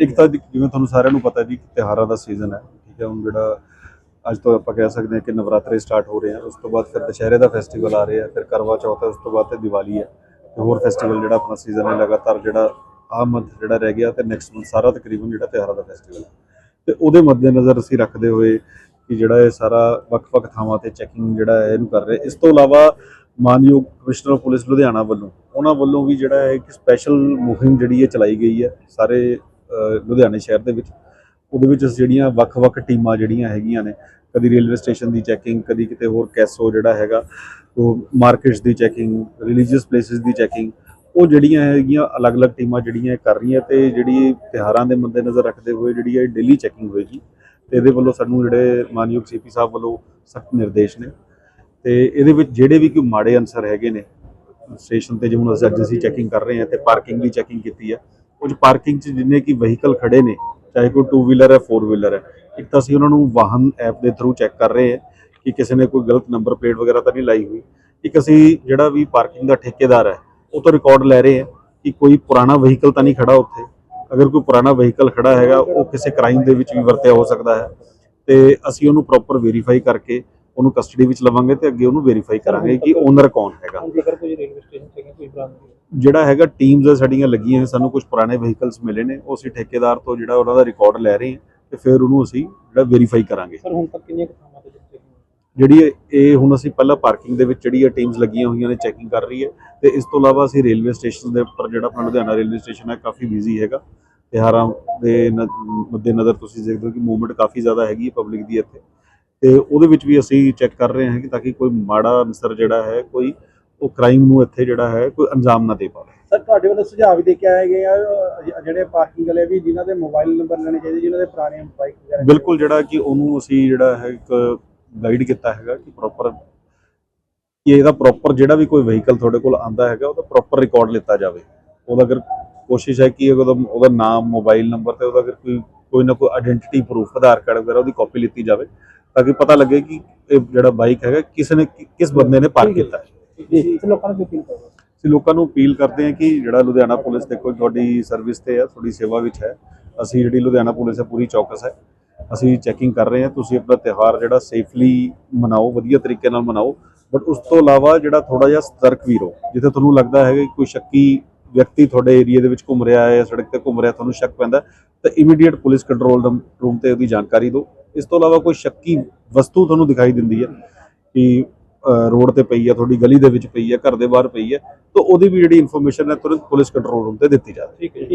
ਇੱਕ ਤਾਂ ਜੀ ਜਿਵੇਂ ਤੁਹਾਨੂੰ ਸਾਰਿਆਂ ਨੂੰ ਪਤਾ ਜੀ ਕਿ ਤਿਉਹਾਰਾਂ ਦਾ ਸੀਜ਼ਨ ਹੈ ਠੀਕ ਹੈ ਹੁਣ ਜਿਹੜਾ ਅੱਜ ਤੋਂ ਆਪਾਂ ਕਹਿ ਸਕਦੇ ਹਾਂ ਕਿ ਨਵਰਾਤਰੇ ਸਟਾਰਟ ਹੋ ਰਹੇ ਹਨ ਉਸ ਤੋਂ ਬਾਅਦ ਫਿਰ ਦੁਸ਼ਹਿਰੇ ਦਾ ਫੈਸਟੀਵਲ ਆ ਰਿਹਾ ਫਿਰ ਕਰਵਾ ਚੌਥ ਹੈ ਉਸ ਤੋਂ ਬਾਅਦ ਤੇ ਦੀਵਾਲੀ ਹੈ ਤੇ ਹੋਰ ਫੈਸਟੀਵਲ ਜਿਹੜਾ ਆਪਣਾ ਸੀਜ਼ਨ ਹੈ ਲਗਾਤਾਰ ਜਿਹੜਾ ਆਹ ਮੰਥ ਜਿਹੜਾ ਰਹਿ ਗਿਆ ਤੇ ਨੈਕਸਟ ਮੰਥ ਸਾਰਾ ਤਕਰੀਬਨ ਜਿਹੜਾ ਦਾ ਫੈਸਟੀਵਲ ਤੇ ਉਹਦੇ ਮੱਦੇਨਜ਼ਰ ਅਸੀਂ ਰੱਖਦੇ ਹੋਏ ਕਿ ਜਿਹੜਾ ਇਹ ਸਾਰਾ ਵੱਖ-ਵੱਖ ਥਾਵਾਂ ਤੇ ਚੈਕਿੰਗ ਜਿਹੜਾ ਹੈ ਇਹਨੂੰ ਕਰ ਰਹੇ। ਇਸ ਤੋਂ ਇਲਾਵਾ ਮਾਨਯੋਗ ਕਮਿਸ਼ਨਰ ਆਫ ਪੁਲਿਸ ਲੁਧਿਆਣਾ ਵੱਲੋਂ, ਉਹਨਾਂ ਵੱਲੋਂ ਵੀ ਜਿਹੜਾ ਹੈ ਇੱਕ ਸਪੈਸ਼ਲ ਮੁਹਿੰਮ ਜਿਹੜੀ ਹੈ ਚਲਾਈ ਗਈ ਹੈ ਸਾਰੇ ਲੁਧਿਆਣੇ ਸ਼ਹਿਰ ਦੇ ਵਿੱਚ। ਉਹਦੇ ਵਿੱਚ ਅਸੀਂ ਜਿਹੜੀਆਂ ਵੱਖ-ਵੱਖ ਟੀਮਾਂ ਜਿਹੜੀਆਂ ਹੈਗੀਆਂ ਨੇ, ਕਦੀ ਰੇਲਵੇ ਸਟੇਸ਼ਨ ਦੀ ਚੈਕਿੰਗ ਕਦੀ ਕਿਤੇ ਹੋਰ ਕੈਸੋ ਜਿਹੜਾ ਹੈਗਾ, ਉਹ ਮਾਰਕੀਟਸ ਦੀ ਚੈਕਿੰਗ ਰਿਲੀਜੀਅਸ ਪਲੇਸਿਸ ਦੀ ਚੈਕਿੰਗ ਉਹ ਜਿਹੜੀਆਂ ਹੈਗੀਆਂ ਅਲੱਗ-ਅਲੱਗ ਟੀਮਾਂ ਜਿਹੜੀਆਂ ਇਹ ਕਰ ਰਹੀਆਂ ਤੇ ਜਿਹੜੀ ਤਿਉਹਾਰਾਂ ਦੇ ਮੱਦੇਨਜ਼ਰ ਰੱਖਦੇ ਹੋਏ ਜਿਹੜੀ ਹੈ ਡੇਲੀ ਚੈਕਿੰਗ ਹੋਏਗੀ। ਤੇ ਇਹਦੇ ਵੱਲੋਂ ਸਾਨੂੰ ਜਿਹੜੇ ਮਾਨਯੋਗ ਸੀਪੀ ਸਾਹਿਬ ਵੱਲੋਂ ਸਖਤ ਨਿਰਦੇਸ਼ ਨੇ। ਤੇ ਇਹਦੇ ਵਿੱਚ ਜਿਹੜੇ ਵੀ ਕੋਈ ਮਾੜੇ ਅਨਸਰ ਹੈਗੇ ਨੇ, ਸਟੇਸ਼ਨ ਤੇ ਜਿਵੇਂ ਅਸੀਂ ਅੱਜ ਅਸੀਂ ਚੈਕਿੰਗ ਕਰ ਰਹੇ ਹਾਂ ਤੇ ਪਾਰਕਿੰਗ ਦੀ ਚੈਕਿੰਗ ਕੀਤੀ ਹੈ ਕੁਝ ਪਾਰਕਿੰਗ 'ਚ ਜਿੰਨੇ ਕੀ ਵਹੀਕਲ ਖੜੇ ਨੇ, ਚਾਹੇ ਕੋਈ 2 ਵੀਲਰ ਹੈ 4 ਵੀਲਰ ਹੈ, ਇੱਕ ਤਾਂ ਅਸੀਂ ਉਹਨਾਂ ਨੂੰ ਵਾਹਨ ਐਪ ਦੇ ਥਰੂ ਚੈੱਕ ਕਰ ਰਹੇ ਹਾਂ ਕਿ ਕਿਸੇ ਨੇ ਕੋਈ ਗਲਤ ਨੰਬਰ ਪਲੇਟ ਵਗੈਰਾ ਤਾਂ ਨਹੀਂ ਲਾਈ ਹੋਈ। ਇੱਕ ਅਸੀਂ ਜਿਹੜਾ ਵੀ ਪਾਰਕਿੰਗ ਦਾ ਠੇਕੇਦਾਰ ਹੈ, ਉਹ ਤੋਂ ਰਿਕਾਰਡ ਲੈ ਰਹੇ ਹਾਂ ਕਿ ਕੋਈ ਪੁਰਾਣਾ ਵਹੀਕਲ ਤਾਂ ਨਹੀਂ ਖੜਾ ਉੱਥੇ। ਅਗਰ ਕੋਈ ਪੁਰਾਣਾ ਵਹੀਕਲ ਖੜਾ ਹੈਗਾ, ਉਹ ਕਿਸੇ ਕ੍ਰਾਈਮ ਦੇ ਵਿੱਚ ਵੀ ਵਰਤਿਆ ਹੋ ਸਕਦਾ ਹੈ। ਤੇ ਅਸੀਂ ਉਹਨੂੰ ਪ੍ਰੋਪਰ ਵੈਰੀਫਾਈ ਕਰਕੇ ਉਹਨੂੰ ਕਸਟਡੀ ਵਿੱਚ ਲਵਾਂਗੇ ਤੇ ਅੱਗੇ ਉਹਨੂੰ ਵੈਰੀਫਾਈ ਕਰਾਂਗੇ ਕਿ ਓਨਰ ਕੌਣ ਹੈਗਾ। ਜੇਕਰ ਕੋਈ ਰੇਲਵੇ ਸਟੇਸ਼ਨ ਤੇ ਕੋਈ ਬਰਾਮਦ ਜਿਹੜਾ ਹੈਗਾ ਟੀਮਸ ਸਾਡੀਆਂ ਲੱਗੀਆਂ ਨੇ ਸਾਨੂੰ ਕੁਝ ਪੁਰਾਣੇ ਵਹੀਕਲਸ ਮਿਲੇ ਨੇ ਉਹ ਅਸੀਂ ਠੇਕੇਦਾਰ ਤੋਂ ਜਿਹੜਾ ਉਹਨਾਂ ਦਾ ਰਿਕਾਰਡ ਲੈ ਰਹੇ ਹਾਂ ਤੇ ਫਿਰ ਉਹਨੂੰ ਅਸੀਂ ਜਿਹੜਾ ਵੈਰੀਫਾਈ ਕਰਾਂਗੇ। ਸਰ ਹੁਣ ਤੱਕ ਕਿੰਨੀਆਂ ਥਾਵਾਂ ਤੇ ਜਿਹੜੀ ਇਹ- ਹੁਣ ਅਸੀਂ ਪਹਿਲਾਂ ਪਾਰਕਿੰਗ ਦੇ ਵਿੱਚ ਜਿਹੜੀ ਇਹ ਟੀਮਸ ਲੱਗੀਆਂ ਹੋਈਆਂ ਨੇ ਚੈਕਿੰਗ ਕਰ ਰਹੀ ਹੈ ਤੇ ਇਸ ਤੋਂ ਇਲਾਵਾ ਅਸੀਂ ਰੇਲਵੇ ਸਟੇਸ਼ਨ ਦੇ ਉੱਪਰ ਜਿਹੜਾ ਆਪਣਾ ਲੁਧਿਆਣਾ ਰੇਲਵੇ ਸਟੇਸ਼ਨ ਹੈ ਕਾਫੀ ਬਿਜ਼ੀ ਹੈਗਾ। ਤਿਉਹਾਰਾਂ ਦੇ ਮੱਦੇ ਨਜ਼ਰ ਤੁਸੀਂ ਦੇਖਦੇ ਹੋ ਕਿ ਮੂਵਮੈਂਟ ਕਾਫੀ ਜ਼ਿਆਦਾ ਹੈਗੀ ਪਬਲਿਕ ਦੀ ਇੱਥੇ। ਤੇ ਉਹਦੇ ਵਿੱਚ ਵੀ ਅਸੀਂ ਚੈੱਕ ਕਰ ਰਹੇ ਹਾਂ ਕਿ ਤਾਂ ਕਿ ਕੋਈ ਮਾੜਾ ਅਨਸਰ ਜਿਹੜਾ ਹੈ ਕੋਈ ਉਹ ਕ੍ਰਾਈਮ ਨੂੰ ਇੱਥੇ ਜਿਹੜਾ ਹੈ ਕੋਈ ਅੰਜਾਮ ਨਾ ਦੇ ਪਾਵੇ। ਸਰ ਤੁਹਾਡੇ ਵੱਲੋਂ ਸੁਝਾਅ ਵੀ ਦੇ ਕੇ ਆਏ ਗਏ ਆ ਜਿਹੜੇ ਪਾਰਕਿੰਗ ਵਾਲੇ ਵੀ ਜਿਨ੍ਹਾਂ ਦੇ ਮੋਬਾਈਲ ਨੰਬਰ ਲੈਣੇ ਚਾਹੀਦੇ ਜਿਨ੍ਹਾਂ ਦੇ ਪੁਰਾਣੇ ਬਾਈਕ ਵਗੈਰਾ ਬਿਲਕੁਲ ਜਿਹੜਾ ਕਿ ਉਹਨੂੰ ਅਸੀਂ ਜਿਹੜਾ ਹੈ ਇੱਕ ਗਾਈਡ ਕੀਤਾ ਹੈਗਾ ਕਿ ਪ੍ਰੋਪਰ ਕਿ ਇਹਦਾ ਪ੍ਰੋਪਰ ਜਿਹੜਾ ਵੀ ਕੋਈ ਵਹੀਕਲ ਤੁਹਾਡੇ ਕੋਲ ਆਂਦਾ ਹੈਗਾ ਉਹਦਾ ਪ੍ਰੋਪਰ ਰਿਕਾਰਡ ਲਿੱਤਾ ਜਾਵੇ। ਉਹਦਾ ਅਗਰ ਕੋਸ਼ਿਸ਼ ਹੈ ਕਿ ਉਹਦਾ ਉਹਦਾ ਨਾਮ ਮੋਬਾਈਲ ਨੰਬਰ ਤੇ ਉਹਦਾ ਅਗਰ ਕੋਈ ਕੋਈ ਨਾ ਕੋਈ ਆਇਡੈਂਟੀਟੀ ਪ੍ਰੂਫ ਆਧਾਰ ਕਾਰਡ ਵਗੈਰਾ ਉਹਦੀ ਕਾਪੀ ਲਿੱਤੀ ਜਾਵੇ ਤਾਂ ਕਿ ਪਤਾ ਲੱਗੇ ਕਿ ਇਹ ਜਿਹੜਾ ਬਾਈਕ ਹੈਗਾ ਕਿਸ ਨੇ ਕਿਸ ਬੰਦੇ ਨੇ ਪਾਰਕ ਕੀਤਾ ਹੈ। ਜੀ ਲੋਕਾਂ ਨੂੰ ਅਪੀਲ ਕਰੋ ਅਸੀਂ ਲੋਕਾਂ ਨੂੰ ਅਪੀਲ ਕਰਦੇ ਹਾਂ ਕਿ ਜਿਹੜਾ ਲੁਧਿਆਣਾ ਪੁਲਿਸ ਦੇਖੋ ਤੁਹਾਡੀ ਸਰਵਿਸ ਤੇ ਹੈ ਤੁਹਾਡੀ ਸੇਵਾ ਵਿੱਚ ਹੈ। ਅਸੀਂ ਜਿਹੜੀ ਲੁਧਿਆਣਾ ਪੁਲਿਸ ਹੈ ਪੂਰੀ ਚੌਕਸ ਹੈ। ਅਸੀਂ ਚੈਕਿੰਗ ਕਰ ਰਹੇ ਹਾਂ ਤੁਸੀਂ ਆਪਣਾ ਤਿਉਹਾਰ ਜਿਹੜਾ ਸੇਫਲੀ ਮਨਾਓ ਵਧੀਆ ਤਰੀਕੇ ਨਾਲ ਮਨਾਓ। ਬਟ ਉਸ ਤੋਂ ਇਲਾਵਾ ਜਿਹੜਾ ਥੋੜਾ ਜਿਹਾ ਸਤਰਕ ਵੀ ਰਹੋ। ਜਿੱਥੇ ਤੁਹਾਨੂੰ ਲੱਗਦਾ ਹੈ ਕਿ ਕੋਈ ਸ਼ੱਕੀ ਵਿਅਕਤੀ ਤੁਹਾਡੇ ਏਰੀਆ ਦੇ ਵਿੱਚ ਘੁੰਮ ਰਿਹਾ ਹੈ ਜਾਂ ਸੜਕ ਤੇ ਘੁੰਮ ਰਿਹਾ ਤੁਹਾਨੂੰ ਸ਼ੱਕ ਪੈਂਦਾ ਤਾਂ ਇਮੀਡੀਏਟ ਪੁਲਿਸ ਕੰਟਰੋਲ ਰੂਮ ਤੇ ਉਹਦੀ ਜਾਣਕਾਰੀ ਦਿਓ। ਇਸ ਤੋਂ ਇਲਾਵਾ ਕੋਈ ਸ਼ੱਕੀ ਵਸਤੂ ਤੁਹਾਨੂੰ ਦਿਖਾਈ ਦਿੰਦੀ ਹੈ ਕਿ ਰੋਡ ਤੇ ਪਈ ਹੈ, ਤੁਹਾਡੀ ਗਲੀ ਦੇ ਵਿੱਚ ਪਈ ਹੈ, ਘਰ ਦੇ ਬਾਹਰ ਪਈ ਹੈ, ਤਾਂ ਉਹਦੀ ਵੀ ਜਿਹੜੀ ਇਨਫੋਰਮੇਸ਼ਨ ਹੈ, ਤੁਰੰਤ ਪੁਲਿਸ ਕੰਟਰੋਲ ਰੂਮ ਤੇ ਦਿੱਤੀ ਜਾਵੇ। ਠੀਕ ਹੈ